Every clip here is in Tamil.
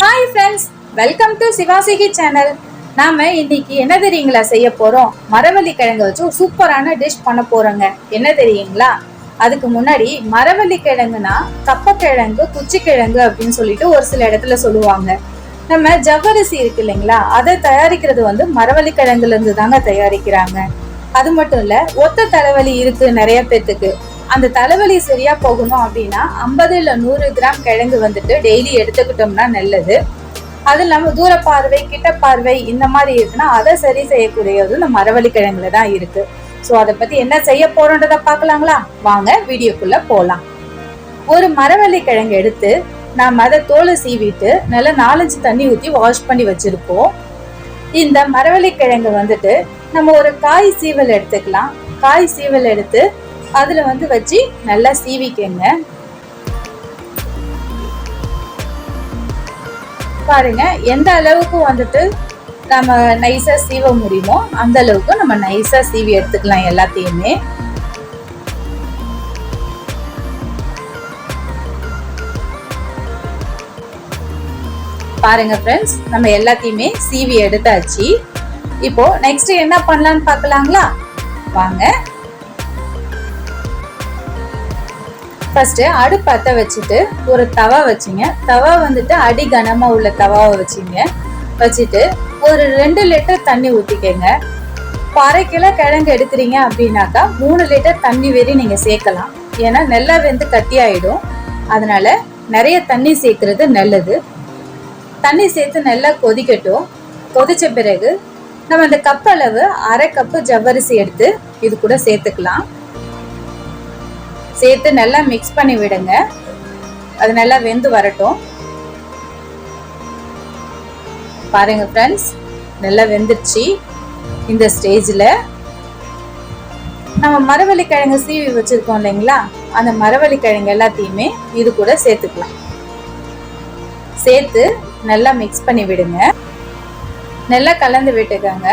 Hi friends welcome to Sivasiki channel நாம இன்னைக்கு என்ன தெரியுங்களா செய்ய போறோம்? மரவள்ளி கிழங்கு வச்சு ஒரு சூப்பரான டிஷ் பண்ண போறோங்க. என்ன தெரியுங்களா? அதுக்கு முன்னாடி மரவள்ளி கிழங்குனா கப்பக்கிழங்கு குச்சிக்கிழங்கு அப்படின்னு சொல்லிட்டு ஒரு சில இடத்துல சொல்லுவாங்க. நம்ம ஜவ்வரிசி இருக்கு இல்லைங்களா அதை தயாரிக்கிறது வந்து மரவள்ளி கிழங்குல இருந்து தாங்க தயாரிக்கிறாங்க. அது மட்டும் இல்ல ஒத்த தலைவலி இருக்கு நிறைய பேத்துக்கு. அந்த தலைவலி சரியா போகணும் அப்படின்னா ஐம்பது இல்ல நூறு கிராம் கிழங்கு வந்துட்டு டெய்லி எடுத்துக்கிட்டோம்னா நல்லது. அது இல்லாமல் தூர பார்வை கிட்ட பார்வை இந்த மாதிரி இருக்குன்னா அதை சரி செய்யக்கூடியது இந்த மரவள்ளி கிழங்குல தான் இருக்கு. ஸோ அதை பத்தி என்ன செய்ய போறோன்றதை பார்க்கலாங்களா? வாங்க வீடியோக்குள்ள போகலாம் ஒரு மரவள்ளி கிழங்கு எடுத்து நாம் அதை தோலை சீவிட்டு நல்லா நாலஞ்சு தண்ணி ஊற்றி வாஷ் பண்ணி வச்சிருப்போம். இந்த மரவள்ளி கிழங்கு வந்துட்டு நம்ம ஒரு காய் சீவல் எடுத்துக்கலாம். காய் சீவல் எடுத்து அதில் வந்து வச்சு நல்லா சீவிக்கங்க பாருங்க எந்த அளவுக்கு வந்துட்டு நம்ம நைஸாக சீவ முடியுமோ அந்த அளவுக்கு நம்ம நைஸாக சீவி எடுத்துக்கலாம் எல்லாத்தையுமே. பாருங்க ஃப்ரெண்ட்ஸ் நம்ம எல்லாத்தையுமே சீவி எடுத்தாச்சு. இப்போ நெக்ஸ்ட் என்ன பண்ணலாம்னு பார்க்கலாங்களா? வாங்க. ஃபர்ஸ்ட் அடுப்பத்தை பற்ற வச்சுட்டு ஒரு தவா வச்சுங்க. தவா வந்துட்டு அடி கனமா உள்ள தவாவை வச்சுங்க. வச்சுட்டு ஒரு ரெண்டு லிட்டர் தண்ணி ஊற்றிக்கங்க இப்போ அரை கிலோ கிழங்கு எடுக்கிறீங்க அப்படின்னாக்கா மூணு லிட்டர் தண்ணி வெறி நீங்கள் சேர்க்கலாம். ஏன்னா நல்லா வெந்து கட்டி ஆயிடும். அதனால நிறைய தண்ணி சேர்க்கறது நல்லது. தண்ணி சேர்த்து நல்லா கொதிக்கட்டும். கொதிச்ச பிறகு நம்ம அந்த கப் அளவு அரை கப்பு ஜவ்வரிசி எடுத்து இது கூட சேர்த்துக்கலாம். சேர்த்து நல்லா மிக்ஸ் பண்ணி விடுங்க. அது நல்லா வெந்து வரட்டும். பாருங்க ஃப்ரெண்ட்ஸ் நல்லா வெந்துருச்சு இந்த ஸ்டேஜில் நம்ம மரவள்ளி கிழங்கு சீவி வச்சுருக்கோம் இல்லைங்களா? அந்த மரவள்ளி கிழங்கு எல்லாத்தையுமே இது கூட சேர்த்துக்கலாம். சேர்த்து நல்லா மிக்ஸ் பண்ணி விடுங்க. நல்லா கலந்து விட்டுக்கோங்க.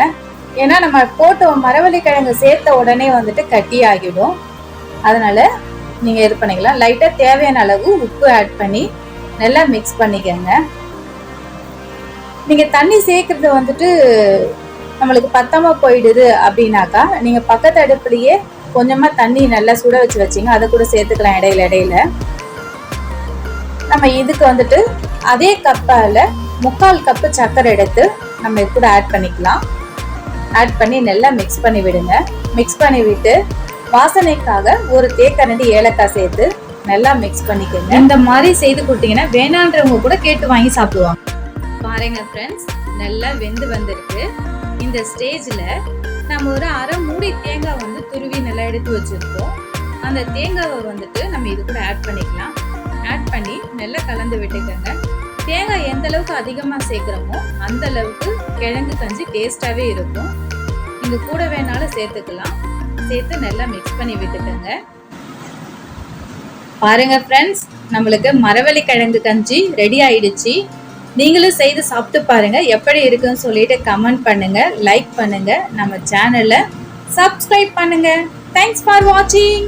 ஏன்னா நம்ம போட்டோம் மரவள்ளி கிழங்கு சேர்த்த உடனே வந்துட்டு கட்டி ஆகிடும் அதனால் நீங்கள் இது பண்ணிக்கலாம். லைட்டாக தேவையான அளவு உப்பு ஆட் பண்ணி நல்லா மிக்ஸ் பண்ணிக்கோங்க. நீங்கள் தண்ணி சேர்க்குறது வந்துட்டு நம்மளுக்கு பத்தமாக போயிடுது அப்படின்னாக்கா நீங்கள் பக்கத்து அடுப்புலையே கொஞ்சமாக தண்ணி நல்லா சுட வச்சு வச்சீங்க அதை கூட சேர்த்துக்கலாம் இடையில இடையில. நம்ம இதுக்கு வந்துட்டு அதே கப்பால் முக்கால் கப்பு சர்க்கரை எடுத்து நம்ம இது கூட ஆட் பண்ணிக்கலாம். ஆட் பண்ணி நல்லா மிக்ஸ் பண்ணி விடுங்க. மிக்ஸ் பண்ணி விட்டு வாசனைக்காக ஒரு தேக்கரண்டி ஏலக்காய் சேர்த்து நல்லா மிக்ஸ் பண்ணிக்கோங்க. இந்த மாதிரி செய்து கொடுத்தீங்கன்னா வேணான்றவங்க கூட கேட்டு வாங்கி சாப்பிடுவாங்க. பாருங்க ஃப்ரெண்ட்ஸ் நல்லா வெந்து வந்திருக்கு. இந்த ஸ்டேஜில் நம்ம ஒரு அரை மூடி தேங்காய் வந்து துருவி நல்லா எடுத்து வச்சிருக்கோம். அந்த தேங்காவை வந்துட்டு நம்ம இது கூட ஆட் பண்ணிக்கலாம். ஆட் பண்ணி நல்லா கலந்து விட்டுக்கோங்க. தேங்காய் எந்த அளவுக்கு அதிகமாக சேர்க்குறோமோ அந்த அளவுக்கு கிழங்கு கஞ்சி டேஸ்டாகவே இருக்கும். நீங்கள் கூட வேணாலும் சேர்த்துக்கலாம். சேர்த்து நல்லா மிக்ஸ் பண்ணி விட்டுக்கோங்க. பாருங்க ஃப்ரெண்ட்ஸ் நம்மளுக்கு மரவள்ளி கிழங்கு கஞ்சி ரெடி ஆயிடுச்சு. நீங்களும் செய்து சாப்பிட்டு பாருங்க எப்படி இருக்குன்னு சொல்லிட்டு கமெண்ட் பண்ணுங்க லைக் பண்ணுங்க. நம்ம சேனலை சப்ஸ்கிரைப் பண்ணுங்க. தேங்க்ஸ் ஃபார் வாட்சிங்